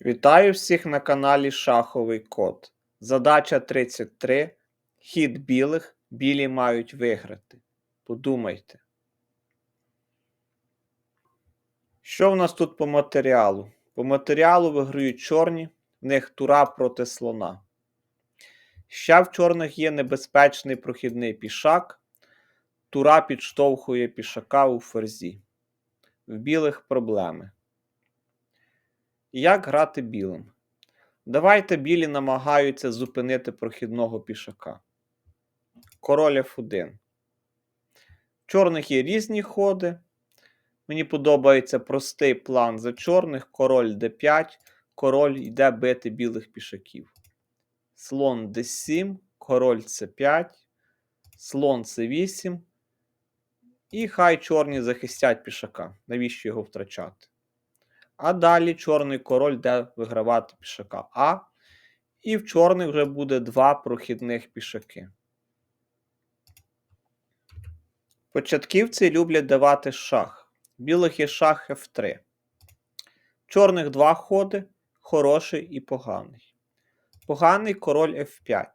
Вітаю всіх на каналі Шаховий Код. Задача 33. Хід білих. Білі мають виграти. Подумайте. Що в нас тут по матеріалу? По матеріалу виграють чорні, в них тура проти слона. Ще в чорних є небезпечний прохідний пішак. Тура підштовхує пішака у ферзі. В білих проблеми. Як грати білим? Давайте білі намагаються зупинити прохідного пішака. Король F1. В чорних є різні ходи. Мені подобається простий план за чорних. Король d5, король йде бити білих пішаків. Слон d7, король c5, слон c8. І хай чорні захистять пішака. Навіщо його втрачати? А далі чорний король йде вигравати пішака А. І в чорних вже буде два прохідних пішаки. Початківці люблять давати шах. Білих є шах F3. Чорних два ходи хороший і поганий. Поганий король F5.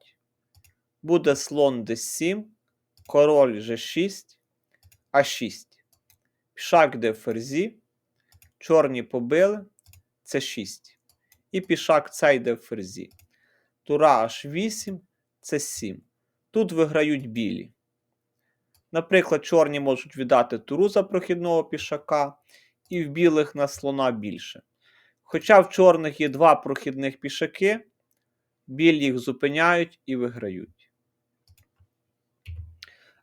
Буде слон d7, король G6, А6. Пішак де ферзі. Чорні побили це 6. І пішак цей йде в ферзі. Тура H8 це 7. Тут виграють білі. Наприклад, чорні можуть віддати туру за прохідного пішака, і в білих на слона більше. Хоча в чорних є два прохідних пішаки, білі їх зупиняють і виграють.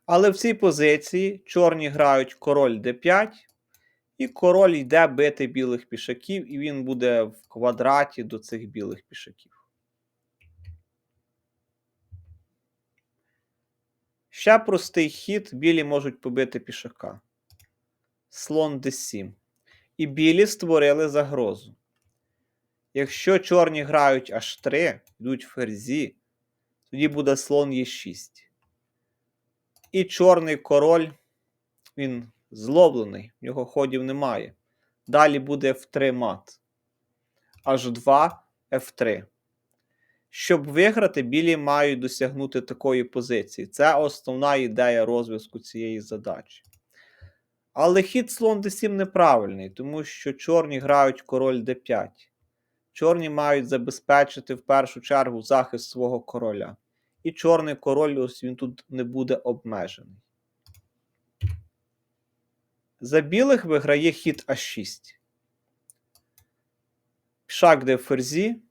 Але в цій позиції чорні грають король d5. І король йде бити білих пішаків, і він буде в квадраті до цих білих пішаків. Ще простий хід, білі можуть побити пішака. Слон d7. І білі створили загрозу. Якщо чорні грають h3, йдуть ферзі, тоді буде слон e6. І чорний король, він зловлений, в нього ходів немає. Далі буде F3 мат. H2 F3. Щоб виграти, білі мають досягнути такої позиції. Це основна ідея розв'язку цієї задачі. Але хід слон d7 неправильний, тому що чорні грають король d5. Чорні мають забезпечити в першу чергу захист свого короля. І чорний король ось він тут не буде обмежений. За білих виграє хід А6. Пішак де в ферзі.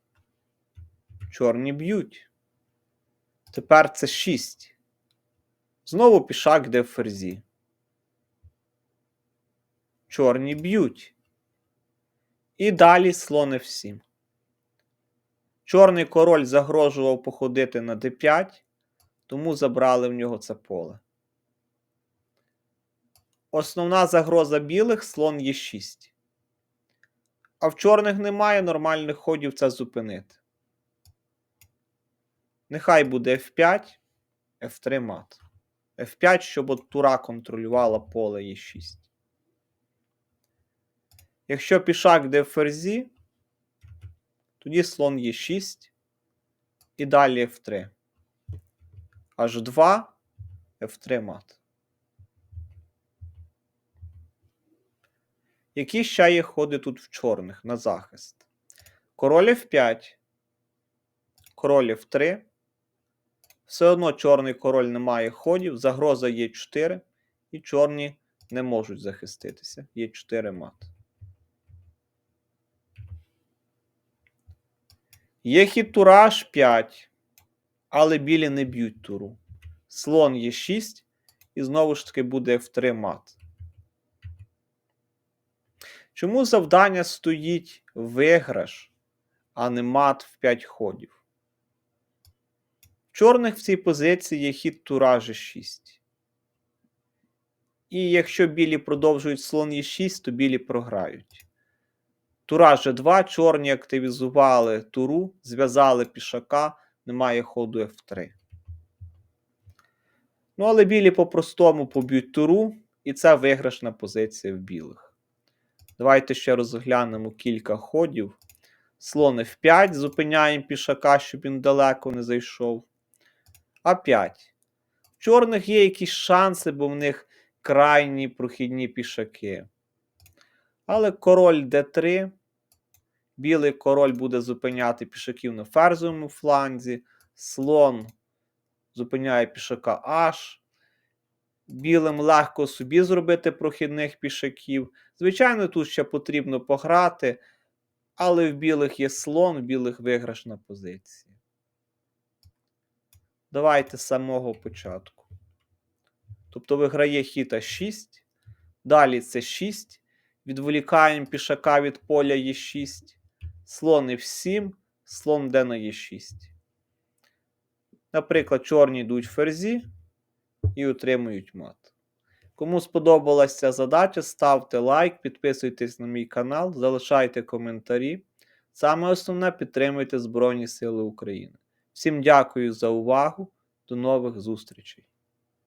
Чорні б'ють. Тепер це 6. Знову пішак де в ферзі. Чорні б'ють. І далі слон F7. Чорний король загрожував походити на d5, тому забрали в нього це поле. Основна загроза білих слон є 6. А в чорних немає нормальних ходів це зупинити. Нехай буде F5, F3 мат. F5, щоб от тура контролювала поле Е6. Якщо пішак йде в ферзі, тоді слон Е6 і далі F3. H2, F3 мат. Які ще є ходи тут в чорних на захист? Король F5, король F3. Все одно чорний король не має ходів, загроза є 4, і чорні не можуть захиститися. Є 4 мат. Є хід тура H5, але білі не б'ють туру. Слон є 6, і знову ж таки буде F3 мат. Чому завдання стоїть виграш, а не мат в 5 ходів? В чорних в цій позиції є хід тура G6. І якщо білі продовжують слон Е6, то білі програють. Тура G2, чорні активізували туру, зв'язали пішака, немає ходу F3. Ну, але білі по-простому поб'ють туру, і це виграшна позиція в білих. Давайте ще розглянемо кілька ходів. Слон F5, зупиняємо пішака, щоб він далеко не зайшов. А5. В чорних є якісь шанси, бо в них крайні прохідні пішаки. Але король d3. Білий король буде зупиняти пішаків на ферзовому фланзі. Слон зупиняє пішака H. Білим легко собі зробити прохідних пішаків. Звичайно, тут ще потрібно пограти, але в білих є слон, в білих виграшна позиція. Давайте з самого початку. Тобто виграє хід А6. Далі це 6. Відволікаємо пішака від поля Е6. Слон F7, слон Д на Е6. Наприклад, чорні йдуть ферзі і отримують мат. Кому сподобалася ця задача, ставте лайк, підписуйтесь на мій канал, залишайте коментарі. Саме основне підтримуйте Збройні Сили України. Всім дякую за увагу. До нових зустрічей!